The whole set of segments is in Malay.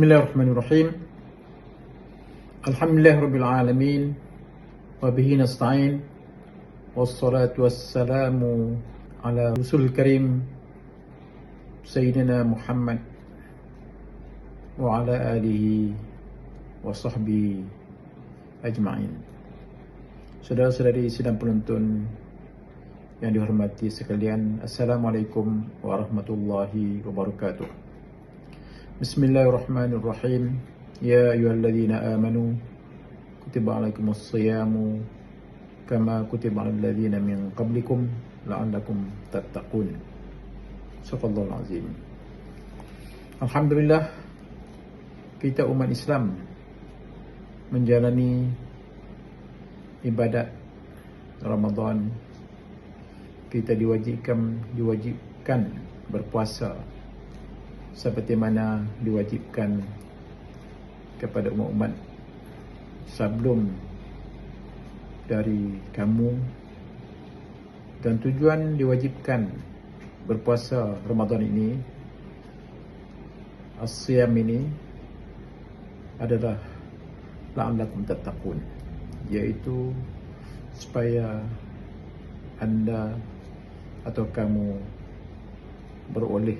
بسم الله الرحمن الرحيم. الحمد لله رب العالمين وبه نستعين والصلاة والسلام على رسول الكريم سيدنا محمد وعلى آله وصحبه أجمعين. Saudara-saudari sidang penonton yang dihormati sekalian Assalamualaikum warahmatullahi wabarakatuh. Bismillahirrahmanirrahim. Ya ayyuhalladzina amanu kutiba alaikumus siyamu kama kutiba alal ladzina min qablikum la'allakum tattaqun. Subhanallahul azim. Alhamdulillah kita umat Islam menjalani ibadat Ramadan kita diwajibkan diwajibkan berpuasa seperti mana diwajibkan kepada umat-umat sebelum dari kamu. Dan tujuan diwajibkan berpuasa Ramadan ini as-siyam ini adalah la'allakum tattaqun iaitu supaya anda atau kamu beroleh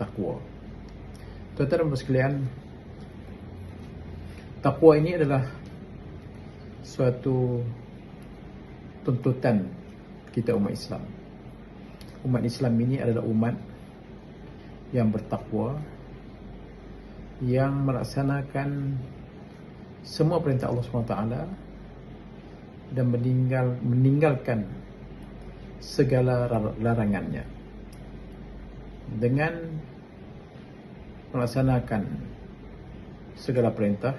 takwa. Tuan-tuan dan sekalian, takwa ini adalah suatu tuntutan kita umat Islam. Umat Islam ini adalah umat yang bertakwa yang melaksanakan semua perintah Allah SWT dan meninggal meninggalkan segala larangannya dengan melaksanakan segala perintah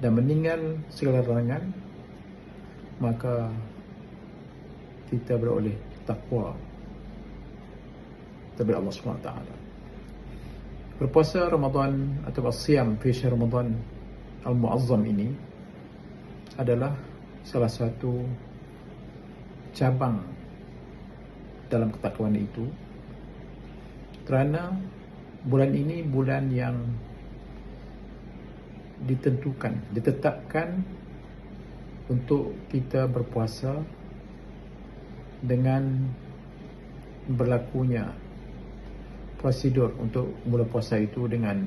dan meninggal segala larangan maka kita beroleh takwa kepada Allah SWT berpuasa Ramadan atau asyam fi syahr Ramadan al-muazzam ini adalah salah satu cabang dalam ketakwaan itu kerana bulan ini bulan yang ditentukan, ditetapkan untuk kita berpuasa dengan berlakunya prosedur untuk mula puasa itu dengan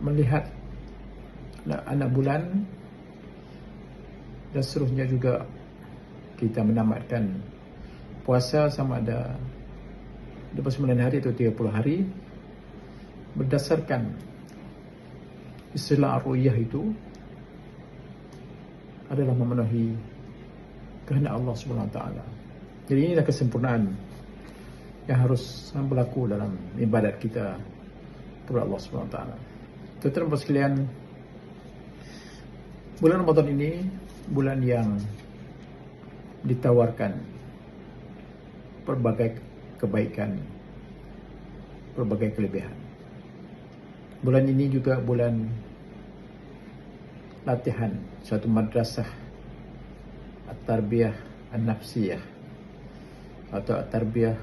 melihat anak bulan dan seterusnya juga kita menamatkan puasa sama ada 29 hari atau 30 hari berdasarkan istilah arwiyah itu adalah memenuhi kehendak Allah Subhanahu Wa Taala. Jadi inilah kesempurnaan yang harus berlaku dalam ibadat kita kepada Allah Subhanahu Wa Taala. Tuan-tuan sekalian, bulan Ramadan ini bulan yang ditawarkan berbagai kebaikan, berbagai kelebihan. Bulan ini juga bulan latihan suatu madrasah at-tarbiyah an-nafsiyah atau at-tarbiyah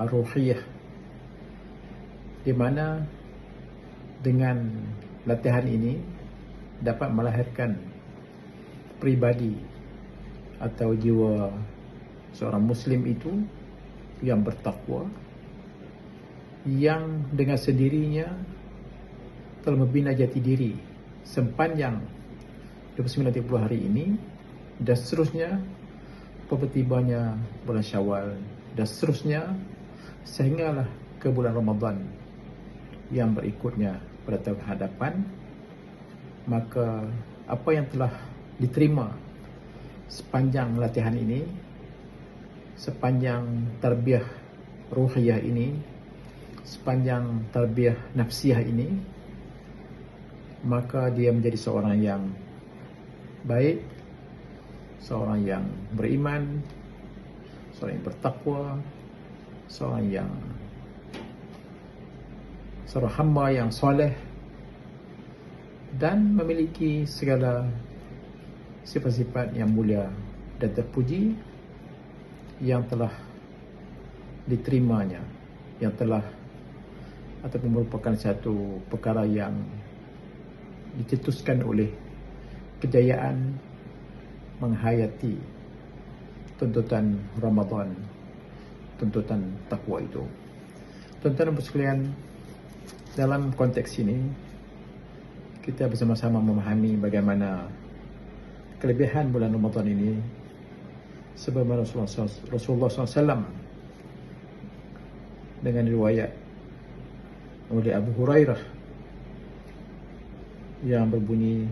ar-ruhiyah di mana dengan latihan ini dapat melahirkan pribadi atau jiwa seorang muslim itu yang bertakwa yang dengan sendirinya telah membina jati diri sepanjang 29-30 hari ini dan seterusnya tibanya bulan syawal dan seterusnya sehinggalah ke bulan Ramadan yang berikutnya pada tahun hadapan maka apa yang telah diterima sepanjang latihan ini sepanjang tarbiyah ruhiyah ini sepanjang tarbiyah nafsiyah ini maka dia menjadi seorang yang baik, seorang yang beriman, seorang yang bertakwa, seorang yang seorang hamba yang soleh dan memiliki segala sifat-sifat yang mulia dan terpuji yang telah diterimanya yang telah ataupun merupakan satu perkara yang dicetuskan oleh kejayaan menghayati tuntutan Ramadan tuntutan takwa itu. Tuan-tuan dan sekalian dalam konteks ini kita bersama-sama memahami bagaimana kelebihan bulan Ramadan ini sebagaimana Rasulullah SAW dengan riwayat. Oleh Abu Hurairah yang berbunyi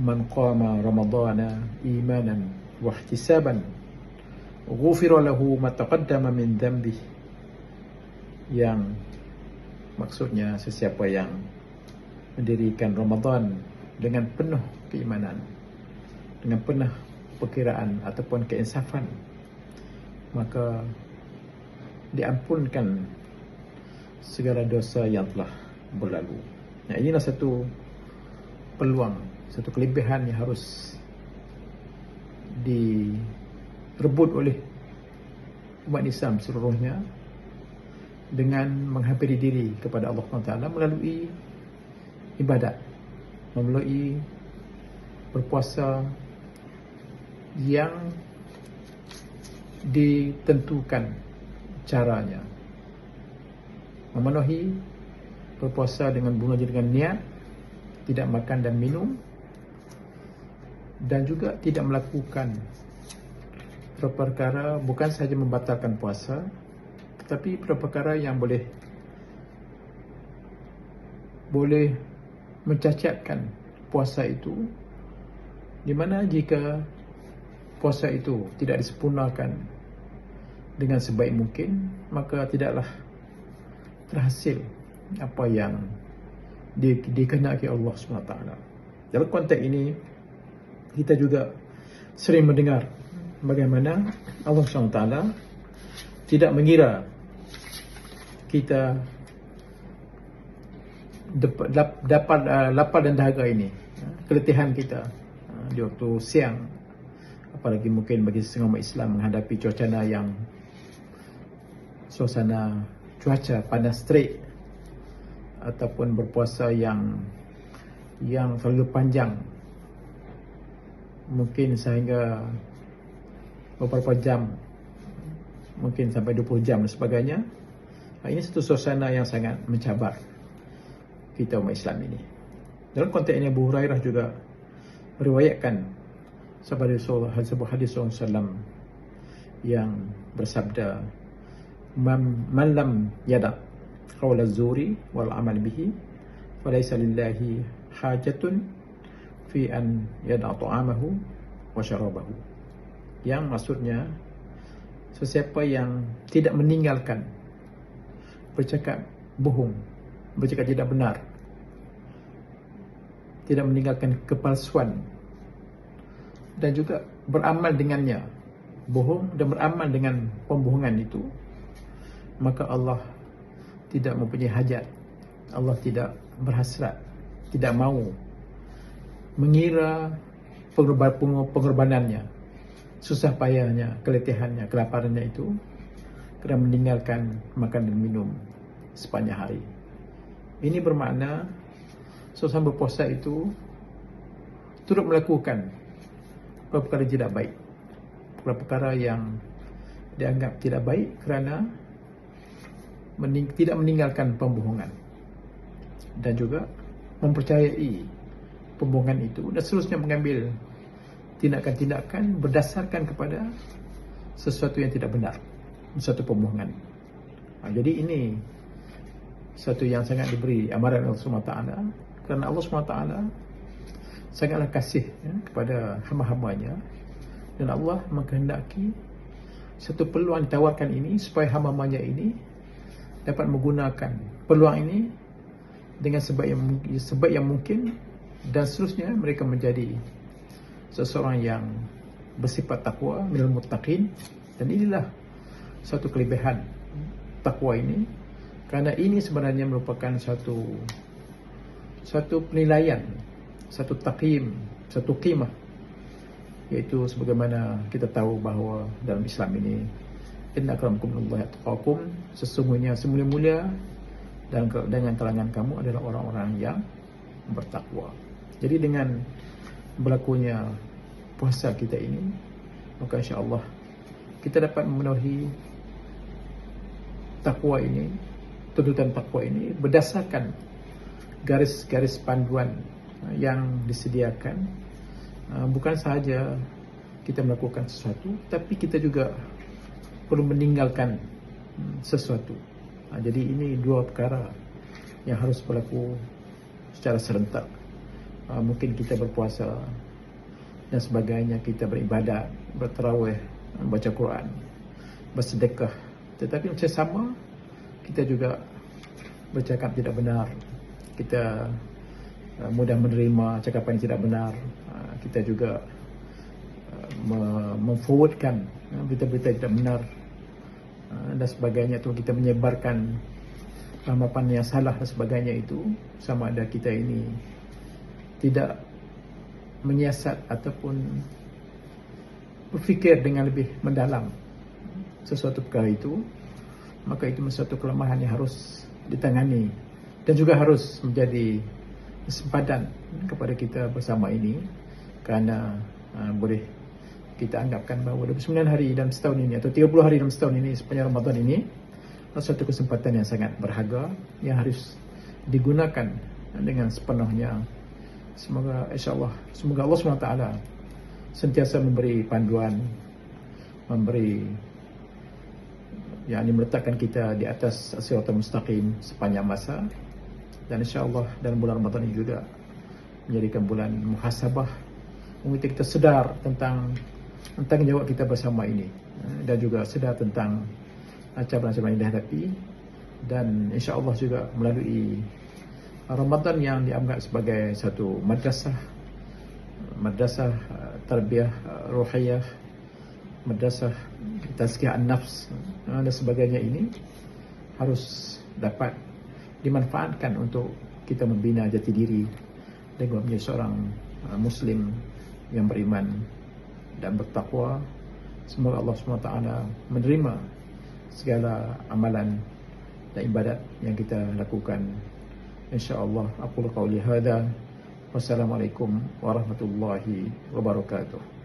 man qama ramadana imanan wa ihtisaban ghufira lahu ma taqaddama min dhanbi. Yang maksudnya sesiapa yang mendirikan Ramadan dengan penuh keimanan dengan penuh perkiraan ataupun keinsafan maka diampunkan segala dosa yang telah berlalu. Nah, inilah satu peluang, satu kelebihan yang harus direbut oleh umat Islam seluruhnya dengan menghampiri diri kepada Allah SWT melalui ibadat, melalui berpuasa yang ditentukan caranya. Memenuhi berpuasa dengan bunga dengan niat tidak makan dan minum dan juga tidak melakukan perkara bukan sahaja membatalkan puasa tetapi perkara yang boleh boleh mencacatkan puasa itu. Di mana jika puasa itu tidak disempurnakan dengan sebaik mungkin maka tidaklah terhasil apa yang di, dikenaki Allah SWT dalam konteks ini kita juga sering mendengar bagaimana Allah SWT tidak mengira kita dapat uh, lapar dan dahaga ini keletihan kita uh, di waktu siang apalagi mungkin bagi setengah umat Islam menghadapi cuaca yang suasana cuaca panas terik ataupun berpuasa yang yang terlalu panjang. Mungkin sehingga beberapa jam mungkin sampai 20 jam dan sebagainya. Ini satu suasana yang sangat mencabar kita umat Islam ini. Dalam konteks ini Abu Hurairah juga meriwayatkan sebuah hadis Rasulullah yang bersabda man, lam yada qawl az-zuri wal amal bihi falaysa lillahi hajatun fi an yada ta'amahu wa syarabahu. Yang maksudnya sesiapa yang tidak meninggalkan bercakap bohong bercakap tidak benar tidak meninggalkan kepalsuan dan juga beramal dengannya. Bohong dan beramal dengan pembohongan itu maka Allah tidak mempunyai hajat. Allah tidak berhasrat tidak mau mengira pengorbanannya susah payahnya keletihannya kelaparannya itu kerana meninggalkan makan dan minum sepanjang hari. Ini bermakna seorang berpuasa itu turut melakukan perkara tidak baik. Perkara yang dianggap tidak baik kerana mening tidak meninggalkan pembohongan dan juga mempercayai pembohongan itu dan seterusnya mengambil tindakan-tindakan berdasarkan kepada sesuatu yang tidak benar satu pembohongan. Ha, jadi ini satu yang sangat diberi amaran Allah SWT kerana Allah SWT sangatlah kasih ya, kepada hamba-hambanya. Dan Allah menghendaki satu peluang ditawarkan ini supaya hamba-hambanya ini dapat menggunakan peluang ini dengan sebab yang sebab yang mungkin dan seterusnya mereka menjadi seseorang yang bersifat takwa minal muttaqin. Dan inilah satu kelebihan takwa ini kerana ini sebenarnya merupakan satu satu penilaian satu takim satu qimah iaitu sebagaimana kita tahu bahawa dalam Islam ini inna akramakum indallahi atqakum sesungguhnya semulia-mulia dan dengan kalangan kamu adalah orang-orang yang bertakwa. Jadi dengan berlakunya puasa kita ini maka insya-Allah kita dapat memenuhi takwa ini tuntutan takwa ini berdasarkan garis-garis panduan yang disediakan uh, bukan sahaja kita melakukan sesuatu tapi kita juga perlu meninggalkan hmm, sesuatu. Ha, jadi ini dua perkara yang harus berlaku secara serentak. Ha, mungkin kita berpuasa dan sebagainya, kita beribadat, berterawih, baca Quran, bersedekah. Tetapi macam sama, kita juga bercakap tidak benar. Kita uh, mudah menerima cakapan yang tidak benar. Uh, kita juga uh, memforwardkan uh, berita-berita yang tidak benar dan sebagainya tu kita menyebarkan pemahaman yang salah dan sebagainya itu sama ada kita ini tidak menyiasat ataupun berfikir dengan lebih mendalam sesuatu perkara itu maka itu sesuatu kelemahan yang harus ditangani dan juga harus menjadi sempadan kepada kita bersama ini kerana uh, boleh kita anggapkan bahawa 29 hari dalam setahun ini atau 30 hari dalam setahun ini sepanjang Ramadan ini adalah satu kesempatan yang sangat berharga yang harus digunakan dengan sepenuhnya. Semoga insyaAllah semoga Allah SWT sentiasa memberi panduan memberi yang ini meletakkan kita di atas asiratul mustaqim sepanjang masa dan insyaAllah dalam bulan Ramadan ini juga menjadikan bulan muhasabah. Untuk kita sedar tentang tentang jawab kita bersama ini. Eh, dan juga sedar tentang ancaman-ancaman yang dihadapi. Dan insya-Allah juga melalui Ramadan yang dianggap sebagai satu madrasah. Madrasah eh, tarbiyah eh, ruhiyah. Madrasah tazkiyah an-nafs dan sebagainya ini harus dapat dimanfaatkan untuk kita membina jati diri dan menjadi seorang muslim yang beriman dan bertakwa. Semoga Allah SWT menerima segala amalan dan ibadat yang kita lakukan. Insyaallah aku qauli hadza wassalamualaikum warahmatullahi wabarakatuh